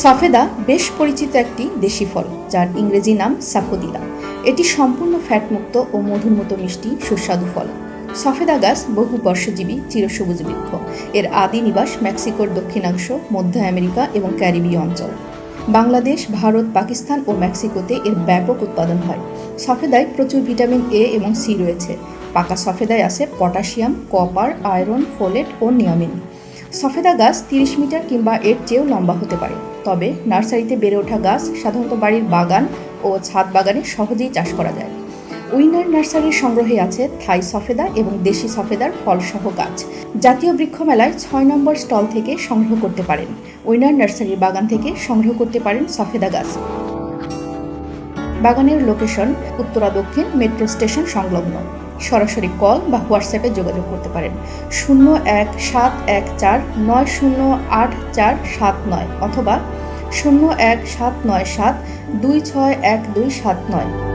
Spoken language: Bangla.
সফেদা বেশ পরিচিত একটি দেশি ফল, যার ইংরেজি নাম সাফোদিলা এটি সম্পূর্ণ ফ্যাটমুক্ত ও মধুর মতো মিষ্টি, সুস্বাদু ফল। সফেদা গাছ বহু বর্ষজীবী চিরসবুজ বৃক্ষ। এর আদি নিবাস মেক্সিকোর দক্ষিণাংশ, মধ্য আমেরিকা এবং ক্যারিবীয় অঞ্চল। বাংলাদেশ, ভারত, পাকিস্তান ও মেক্সিকোতে এর ব্যাপক উৎপাদন হয়। সফেদায় প্রচুর ভিটামিন এ এবং সি রয়েছে। পাকা সফেদায় আছে পটাশিয়াম, কপার, আয়রন, ফোলেট ও নিয়ামিন। সফেদা গাছ তিরিশ মিটার কিংবা এর চেয়েও লম্বা হতে পারে। তবে নার্সারিতে বেড়ে ওঠা গাছ সাধারণত বাড়ির বাগান ও ছাদ বাগানে সহজেই চাষ করা যায়। উইনার নার্সারির সংগ্রহে আছে থাই সফেদা এবং দেশি সফেদার ফলসহ গাছ। জাতীয় বৃক্ষ মেলায় ছয় নম্বর স্টল থেকে সংগ্রহ করতে পারেন। উইনার নার্সারির বাগান থেকে সংগ্রহ করতে পারেন সফেদা গাছ। বাগানের লোকেশন উত্তরা দক্ষিণ মেট্রো স্টেশন সংলগ্ন। সরাসরি কল বা হোয়াটসঅ্যাপে যোগাযোগ করতে পারেন। শূন্য এক সাত এক চার নয় শূন্য আট চার সাত নয় অথবা শূন্য এক সাত নয় সাত দুই ছয় এক দুই সাত নয়।